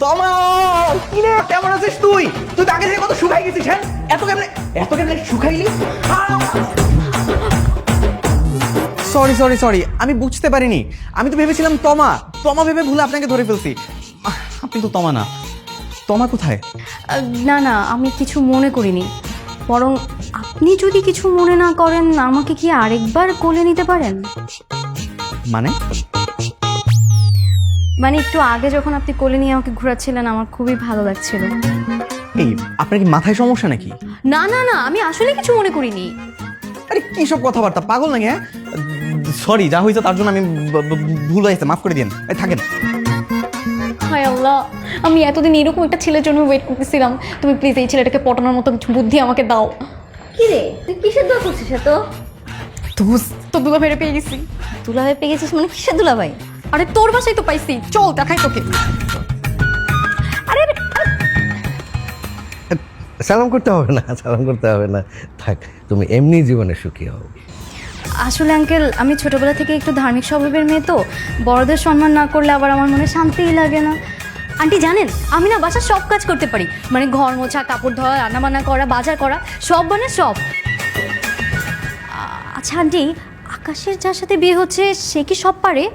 তমা কিরে কেমন আছিস তুই? তুই আগে থেকে কত শুকাই গেছিস হ্যাঁ? এত কেমনে এত কেমনে শুকাইলি? সরি সরি সরি আমি বুঝতে পারিনি। আমি তো ভেবেছিলাম তমা তমা ভেবে ভুলে আপনাকে ধরে ফেলছি। আপনি তো তমা না। তমা কোথায়? না না আমি কিছু মনে করিনি। বরং আপনি যদি কিছু মনে না করেন আমাকে কি আরেকবার কোলে নিতে পারেন? মানে? মানে একটু আগে যখন আপনি কোলে নিয়ে আমাকে ঘোরাচ্ছিলেন আমার খুবই ভালো লাগছিল। এই আপনার কি মাথায় সমস্যা নাকি? না না না আমি আসলে কিছু মনে করিনি। আরে কি সব কথাবার্তা? পাগল নাকি হ্যাঁ? সরি যা হয়েছে তার জন্য আমি ভুল হয়েছে মাফ করে দিন। এই, থাকেন। হায় আল্লাহ আমি এতদিন এরকম একটা ছেলের জন্য ওয়েট করতেছিলাম। তুমি প্লিজ এই ছেলেটাকে পটানোর মতো কিছু বুদ্ধি আমাকে দাও। কি রে তুই কিসের দোয়া করছিস এত? তো দুলা ফেরে পেয়ে গেছি। দুলা দুলাভাই পেয়ে গেছিস মানে কিসের দুলাভাই? আরে তোর বাসায় তো পাইছি। চল দেখাই তোকে। আরে আরে, আরে, সালাম করতে হবে না সালাম করতে হবে না। থাক তুমি এমনি জীবনে সুখী হও। আসলে আঙ্কেল আমি ছোটবেলা থেকে একটু ধার্মিক স্বভাবের মেয়ে তো। বড়দের সম্মান না করলে আবার আমার মনে শান্তিই লাগে না। আন্টি জানেন আমি না বাসার সব কাজ করতে পারি। মানে ঘর মোছা কাপড় ধোয়া রান্নাবান্না করা বাজার করা সব মানে সব। আ- আচ্ছা আন্টি আকাশের যার সাথে বিয়ে হচ্ছে সে কি সব পারে?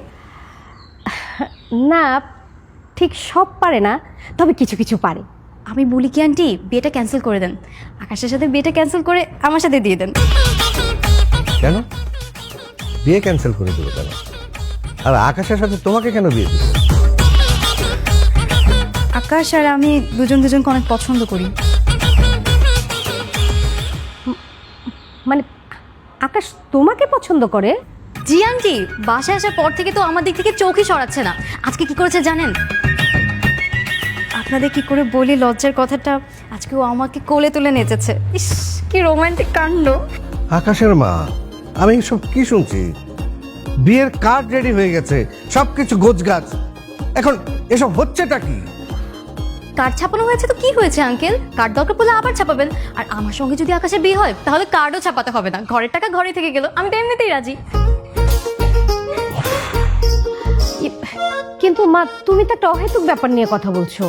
না ঠিক সব পারে না তবে কিছু কিছু পারে। আমি বলি কি আন্টি বিয়েটা ক্যান্সেল করে দেন। আকাশের সাথে বিয়েটা ক্যান্সেল করে আমার সাথে দিয়ে দেন। কেন? বিয়ে ক্যান্সেল করে দেবো কেন? আর আকাশের সাথে তোমাকে কেন বিয়ে দেবো? আকাশ আর আমি দুজন দুজনকে অনেক পছন্দ করি। মানে আকাশ তোমাকে পছন্দ করে? জি আন্টি। বাসায় আসার পর থেকে তো আমার দিক থেকে চোখই সরাচ্ছে না। আজকে কি করেছে জানেন? আপনাদের কি করে বলি লজ্জার কথাটা? আজকে ও আমাকে কোলে তুলে নেচেছে। ইস কি রোমান্টিক কাণ্ড। আকাশের মা আমি সব কি শুনছি? বিয়ের কার্ড রেডি হয়ে গেছে সব কিছু গোছগাছ। এখন এসব হচ্ছেটা কি? কার্ড ছাপানো হয়েছে তো কি হয়েছে আঙ্কেল? কার্ড দরকার পড়লে আবার ছাপাবেন। আর আমার সঙ্গে যদি আকাশে বিয়ে হয় তাহলে কার্ডও ছাপাতে হবে না। ঘরের টাকা ঘরে থেকে গেল। আমি তো এমনিতেই রাজি। কিন্তু মা তুমি তো একটা অহেতুক ব্যাপার নিয়ে কথা বলছো।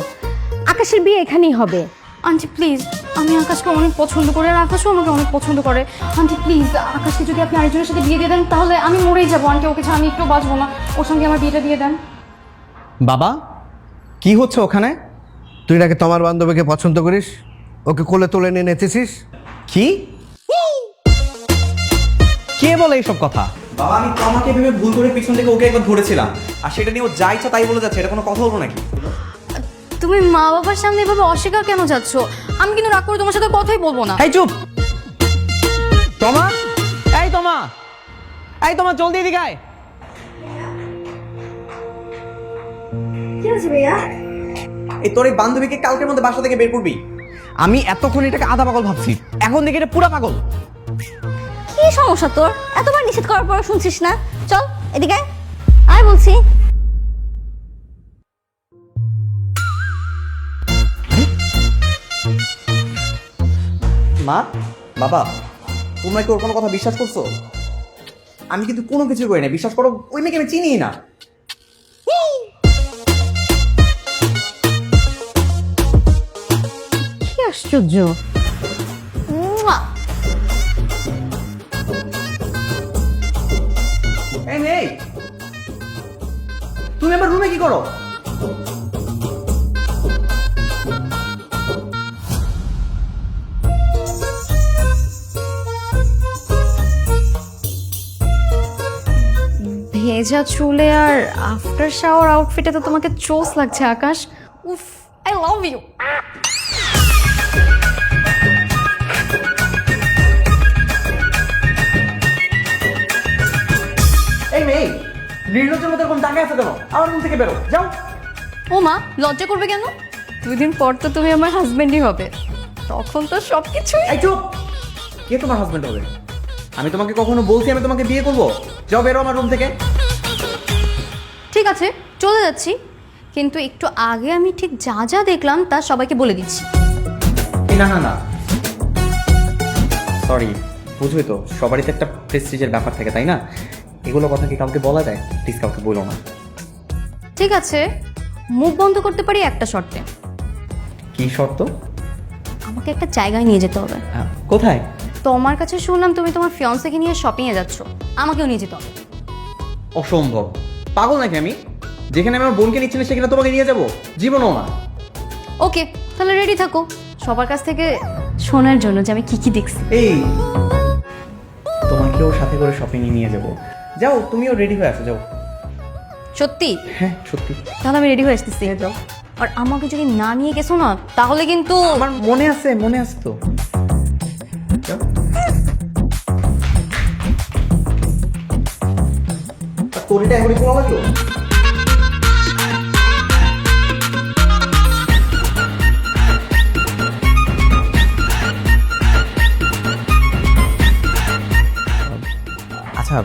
আকাশের বিয়ে এখানেই হবে। আন্টি প্লিজ আমি আকাশকে অনেক পছন্দ করি আর আকাশও আমাকে অনেক পছন্দ করে। আন্টি প্লিজ আকাশকে যদি আপনি আরেকজনের সাথে বিয়ে দিয়ে দেন তাহলে আমি মরেই যাব। আন্টি ওকে ছাড়া আমি একটু বাঁচবো না। ওর সঙ্গে আমার বিয়েটা দিয়ে দেন। বাবা কি হচ্ছে ওখানে? তুই নাকি তোমার বান্ধবীকে পছন্দ করিস? ওকে কোলে তুলে নিয়ে নেচেছিস? কি? কে বলে এইসব কথা? বাবা আমি তোমাকে ভেবে ভুল করে পিছন থেকে ওকে একবার ধরেছিলাম। আর সেটা নিয়ে ও যা ইচ্ছা তাই বলে যাচ্ছে এটা কোনো কথা হলো নাকি? তুমি মা বাবার সামনে এভাবে অস্বীকার কেন যাচ্ছ আমি কিন্তু রাগ করে তোমার সাথে কথাই বলব না। এই চুপ! তোমা? এই তোমা! এই তোমা জলদি এদিকে আয়। কি হয়েছে ভাইয়া? এই তোর এই বান্ধবীকে কালকের মধ্যে বাসা থেকে বের করবি? আমি এতক্ষণ এটাকে আধা পাগল ভাবছি। এখন দেখি এটা পুরা পাগল। কি সমস্যা তোর? এতবার নিষেধ করার পর শুনছিস না? চল এদিকে আয়। আয় বলছি। মা বাবা তোমরা কি ওর কোনো কথা বিশ্বাস করছ? আমি কিন্তু কোনো কিছু করি না। বিশ্বাস করো ওই মেয়েকে আমি চিনি না। কি আশ্চর্য। এই তুমি আমার রুমে কি করো? ভেজা চুলে আর আফটার শাওয়ার আউটফিটে তো তোমাকে চোস লাগছে, আকাশ। উফ আই লাভ ইউ নির্লজ্জের মতো এরকম আছে কেন? আমার রুম থেকে বেরো। যাও। ও মা লজ্জা করবে কেন? দুই দিন পর তো তুমি আমার হাজবেন্ডই হবে। তখন তো সব কিছুই এই চুপ! কে তোমার হাজবেন্ড হবে? আমি তোমাকে কখনো বলছি আমি তোমাকে বিয়ে করব? যাও বেরো আমার রুম থেকে। ঠিক আছে চলে যাচ্ছি। কিন্তু একটু আগে আমি ঠিক যা যা দেখলাম তা সবাইকে বলে দিচ্ছি। না না না। সরি বুঝবে তো সবারই তো একটা প্রেস্টিজের ব্যাপার থাকে তাই না? এগুলো কথা কি কাউকে বলা যায়? প্লিজ কাউকে বলো না। ঠিক আছে মুখ বন্ধ করতে পারি একটা শর্তে। কি শর্ত? আমাকে একটা জায়গায় নিয়ে যেতে হবে। কোথায়? তোমার কাছে শুনলাম তুমি তোমার ফিয়ন্সকে নিয়ে শপিংয়ে যাচ্ছ। আমাকেও নিয়ে যেতে হবে। অসম্ভব। পাগল নাকি আমি? যেখানে আমি আমার বোনকে নিচ্ছি না সেখানে তোমাকে নিয়ে যাব? জীবনও না। ওকে তাহলে রেডি থাকো। সবার কাছ থেকে শোনার জন্য যে আমি কি কি দেখছি। এই তোমাকেও সাথে করে শপিং এ নিয়ে যাব। যাও তুমিও রেডি হয়ে আসো যাও। সত্যি? হ্যাঁ সত্যি। তাহলে আমি রেডি হয়ে আসতেছি। যাও আর আমাকে যদি না নিয়ে গেছো না তাহলে কিন্তু আমার মনে আছে মনে আছে তো। এখনই লাগল? আচ্ছা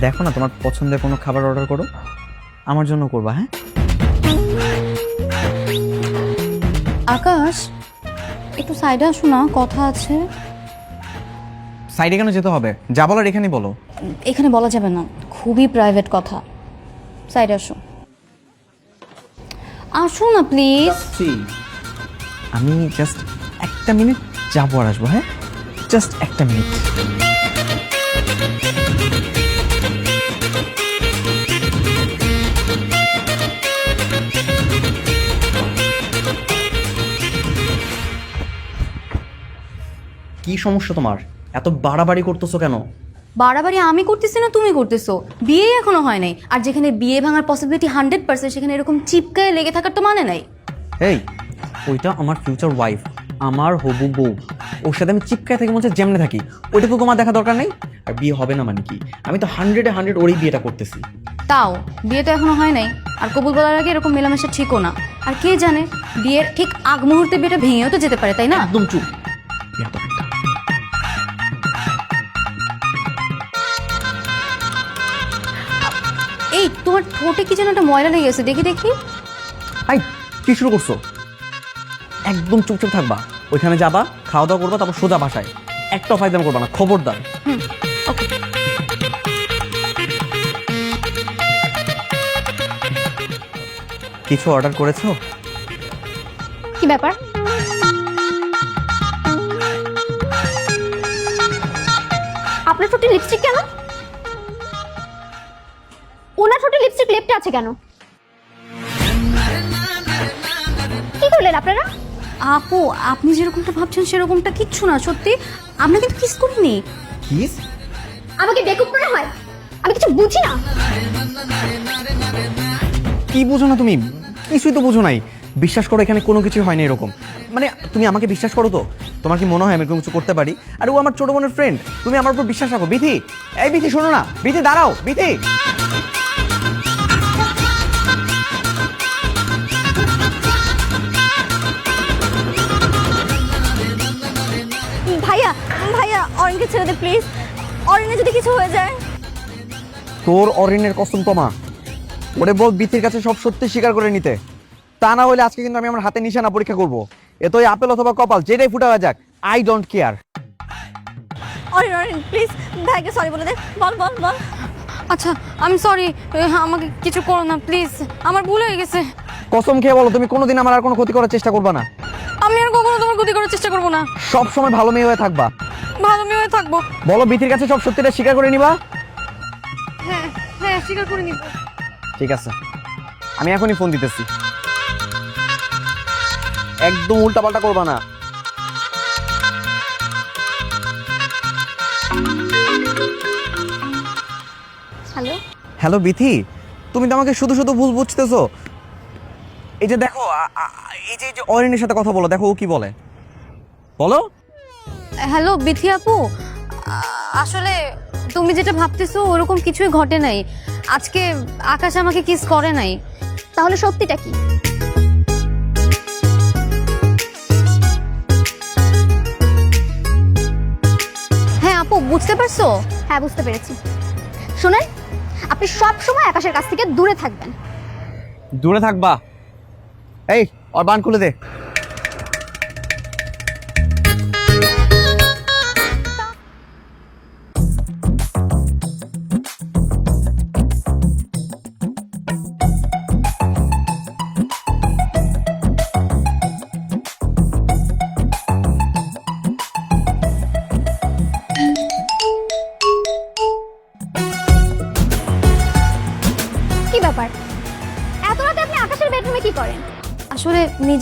দেখো না তোমার পছন্দের কোনো খাবার অর্ডার করো। আমার জন্য করবা হ্যাঁ? আকাশ একটু সাইডে আসো না কথা আছে। সাইডে কেন যেতে হবে? যা বলার এখানেই বলো। এখানে বলা যাবে না খুবই প্রাইভেট কথা। সাইডে আসো। আসো না প্লিজ আমি জাস্ট একটা মিনিট যাব আর আসব হ্যাঁ? জাস্ট একটা মিনিট কি সমস্যা তোমার? এত বাড়াবাড়ি করতেছো কেন? বাড়াবাড়ি আমি করতেছি না তুমি করতেছো। বিয়ে এখনও হয় নাই। আর যেখানে বিয়ে ভাঙার পসিবিলিটি হান্ড্রেড পার্সেন্ট সেখানে এরকম চিপকায় লেগে থাকার তো মানে নাই। এই ওইটা আমার ফিউচার ওয়াইফ আমার হবু বউ। ওর সাথে আমি চিপকায় থাকি মনে যেমনে থাকি। ওইটা তো তোমার দেখা দরকার নেই? আর বিয়ে হবে না মানে কি? আমি তো হান্ড্রেডে হান্ড্রেড ওরই বিয়েটা করতেছি। তাও বিয়ে তো এখনও হয় নাই। আর কবুল বলার আগে এরকম মেলামেশা ঠিকও না। আর কে জানে বিয়ের ঠিক আগ মুহূর্তে বিয়েটা ভেঙেও তো যেতে পারে তাই না? একদম চুপ। তোমার ঠোঁটে কি যেন একটা ময়লা লেগে গেছে? দেখি দেখি। আই কি শুরু করছ? একদম চুপচাপ থাকবা। ওইখানে যাবা খাওয়া দাওয়া করবা তারপর সোজা বাসায়। একটা ফায়দাম করবা না খবরদার। ওকে। কিছু অর্ডার করেছ? কি ব্যাপার? আপনার ঠোঁটে লিপস্টিক কেন? লেপটে আছে কেন? কি করলেন আপনারা? আপু আপনি যেরকমটা ভাবছেন সেরকমটা কিচ্ছু না সত্যি। আমরা কিন্তু কিস করিনি। কিস? আমাকে বেকুব মনে হয়? আমি কিছু বুঝি না। কি বুঝো না তুমি? কিছুই তো বুঝো নাই। বিশ্বাস করো এখানে কোনো কিছু হয়নি এরকম। মানে তুমি আমাকে বিশ্বাস করো তো? তোমার কি মনে হয় আমি এরকম কিছু করতে পারি? আর ও আমার ছোট বোনের ফ্রেন্ড তুমি আমার উপর বিশ্বাস রাখো বিথি এই বিথি শোনো না। বিথি দাঁড়াও বিথি প্লিজ অরেঞ্জে যদি কিছু হয়ে যায়। তোর অরিনের কসম তোমা ওরে বল বিথির কাছে সব সত্যি স্বীকার করে নিতে। তা না হলে আজকে কিন্তু আমি আমার হাতে নিশানা পরীক্ষা করব। এ তো আপেল অথবা কপাল যেটাই ফুটা হয়ে যাক I don't care orange orange please ভাইকে সরি বলে দে। বল বল বল। আচ্ছা আমি সরি আমাকে কিছু করো না প্লিজ আমার ভুল হয়ে গেছে। কসম খেয়ে বলো তুমি কোনোদিন আমার আর কোনো ক্ষতি করার চেষ্টা করবে না। আমি আর কখনো তোমার ক্ষতি করার চেষ্টা করব না। সব সময় ভালো মেয়ে হয়ে থাকবা। ভালো মেয়ে হয়ে থাকব। বলো বিথির কাছে সব সত্যিটা স্বীকার করে নিবা? হ্যাঁ হ্যাঁ স্বীকার করে নিব। ঠিক আছে। আমি এখনই ফোন দিতেছি। একদম উল্টাপাল্টা করবা না। Hello hello Bithi? তুমি তো আমাকে শুধু শুধু ভুল বুঝতেছো। এই যে দেখো এই যে অরিনের সাথে কথা বলো দেখো ও কি বলে। বলো? হ্যালো বিথি আপু আসলে তুমি যেটা ভাবতেছো ওরকম কিছুই ঘটে নাই। আজকে আকাশ আমাকে কিস করে নাই। তাহলে সত্যিটা কি? হ্যাঁ আপু বুঝতে পারছ? হ্যাঁ বুঝতে পেরেছি। শুনেন আপনি সব সময় আকাশের কাছ থেকে দূরে থাকবেন। দূরে থাকবা। এই ওর বান খুলে দে।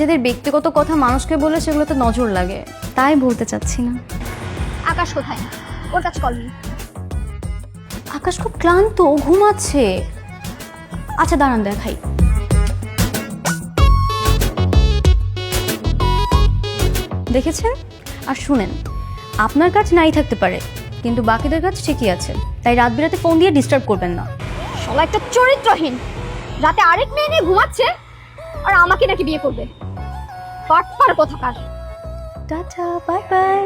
নিজেদের ব্যক্তিগত কথা মানুষকে বলে সেগুলোতে নজর লাগে। তাই বলতে চাচ্ছি না। আকাশ কোথায়? ওর কাছে কল আকাশ খুব ক্লান্ত ও ঘুমাচ্ছে। আচ্ছা দাঁড়ান দেখাই। দেখেছেন? আর শুনেন আপনার কাজ নাই থাকতে পারে কিন্তু বাকিদের কাজ ঠিকই আছে। তাই রাত বিরাতে ফোন দিয়ে ডিস্টার্ব করবেন না। সবাই একটা চরিত্রহীন। রাতে আরেক মেয়ে নিয়ে ঘুমাচ্ছে আর আমাকে নাকি বিয়ে করবে। পাট কথা কোথাকার টাটা বাই বাই